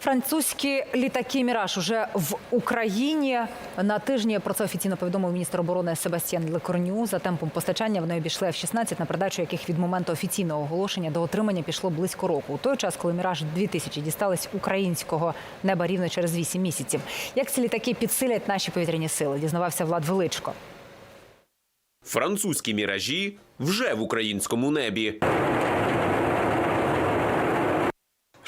Французькі літаки Міраж уже в Україні на тижні про це офіційно повідомив міністр оборони Себастьян Лекорню. За темпом постачання вони обійшли F-16, на передачу яких від моменту офіційного оголошення до отримання пішло близько року. У той час, коли Міраж 2000 дістались українського неба рівно через 8 місяців. Як ці літаки підсилять наші повітряні сили? Дізнавався Влад Величко. Французькі міражі вже в українському небі.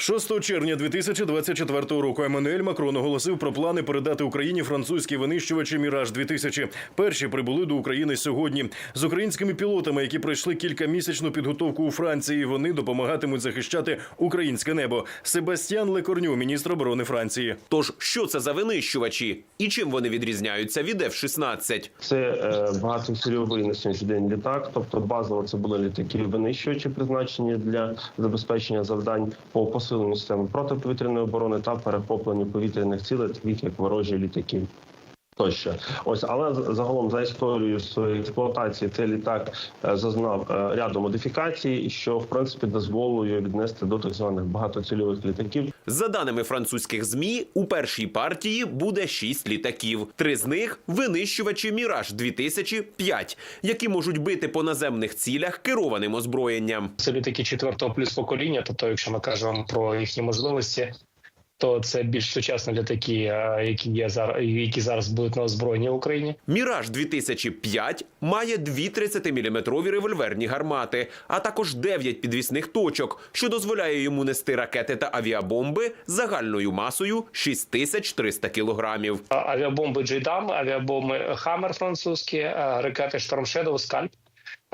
6 червня 2024 року Еммануель Макрон оголосив про плани передати Україні французькі винищувачі Міраж 2000 Перші прибули до України сьогодні з українськими пілотами, які пройшли кількамісячну підготовку у Франції. Вони допомагатимуть захищати українське небо. Себастьян Лекорню, міністр оборони Франції. Тож що це за винищувачі і чим вони відрізняються від F-16? Це е, багатоцільовий на сьогоднішній день літак. Тобто базово це були літаки винищувачі, призначені для забезпечення завдань по посиленню системи протиповітряної оборони та перехопленню повітряних цілей, таких як ворожі літаки. Тощо, ось але загалом за історією своєї експлуатації цей літак е, зазнав е, ряду модифікацій, що в принципі дозволує віднести до так званих багатоцільових літаків. За даними французьких змі, у першій партії буде шість літаків. Три з них винищувачі Міраж 2005, які можуть бити по наземних цілях керованим озброєнням. Це літаки четвертого плюс покоління. Тобто, якщо ми кажемо про їхні можливості, то це більш сучасні літаки, е, які є зараз, які зараз будуть на озброєнні в Україні. Міраж 2005 має дві 30-мм револьверні гармати, а також 9 підвісних точок, що дозволяє йому нести ракети та авіабомби загальною масою 6300 кілограмів. Авіабомби Джейдам, авіабомби Хаммер французькі, е, ракети Shadow, Скальп.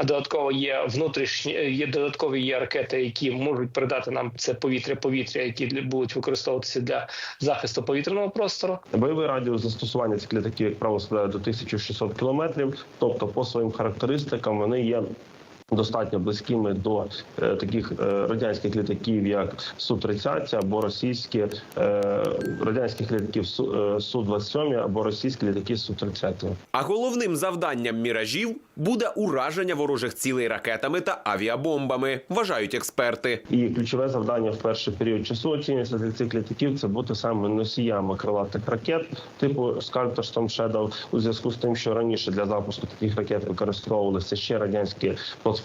Додатково є внутрішні є додаткові є ракети, які можуть передати нам це повітря-повітря, які будуть використовуватися для захисту повітряного простору. Бойовий радіус застосування цих літаків, як правило, складає до 1600 кілометрів. Тобто, по своїм характеристикам вони є. Достатньо близькими до е, таких е, радянських літаків, як Су-30 або російські е, радянських літаків Су- е, Су-27 або російські літаки Су-30. А головним завданням міражів буде ураження ворожих цілей ракетами та авіабомбами, вважають експерти. І ключове завдання в перший період часу оцінюється для цих літаків це бути саме носіями крилатих ракет, типу Scalp та у зв'язку з тим, що раніше для запуску таких ракет використовувалися ще радянські платформи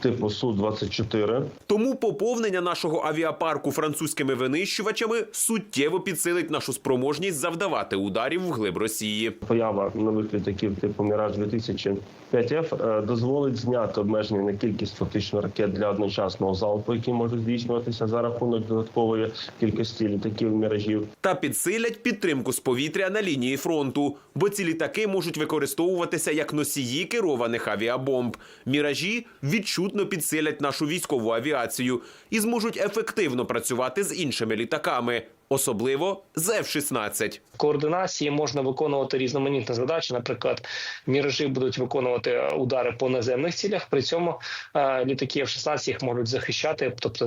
типу Су 24 Тому поповнення нашого авіапарку французькими винищувачами суттєво підсилить нашу спроможність завдавати ударів вглиб Росії. Поява нових літаків типу Міраж 2000 5F е, дозволить зняти обмеження на кількість фактично ракет для одночасного залпу, які можуть здійснюватися за рахунок додаткової кількості літаків міражів. Та підсилять підтримку з повітря на лінії фронту, бо ці літаки можуть використовуватися як носії керованих авіабомб. Міражі відчутно підсилять нашу військову авіацію і зможуть ефективно працювати з іншими літаками, особливо з F-16. В координації можна виконувати різноманітні задачі. Наприклад, міражі будуть виконувати удари по наземних цілях. При цьому е, літаки F-16 їх можуть захищати, тобто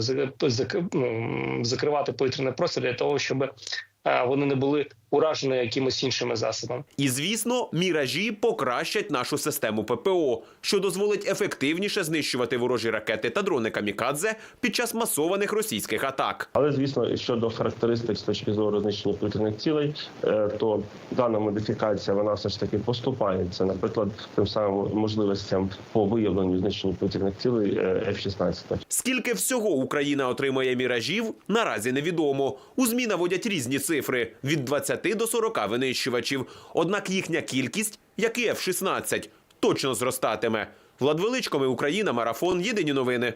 ну, закривати повітряний простір для того, щоб е, вони не були уражені якимось іншими засобами. І звісно, міражі покращать нашу систему ППО, що дозволить ефективніше знищувати ворожі ракети та дрони камікадзе під час масованих російських атак. Але звісно, щодо характеристик з точки зору знищення повітряних цілей, е, то дана модифікація вона все ж таки поступається, наприклад, тим самим можливостям по виявленню знищення повітряних цілей е, F-16. Скільки всього Україна отримає міражів, наразі невідомо. У ЗМІ наводять різні цифри від 20 до 40 винищувачів. Однак їхня кількість, як і F-16, точно зростатиме. Влад Величко, ми Україна, марафон. Єдині новини.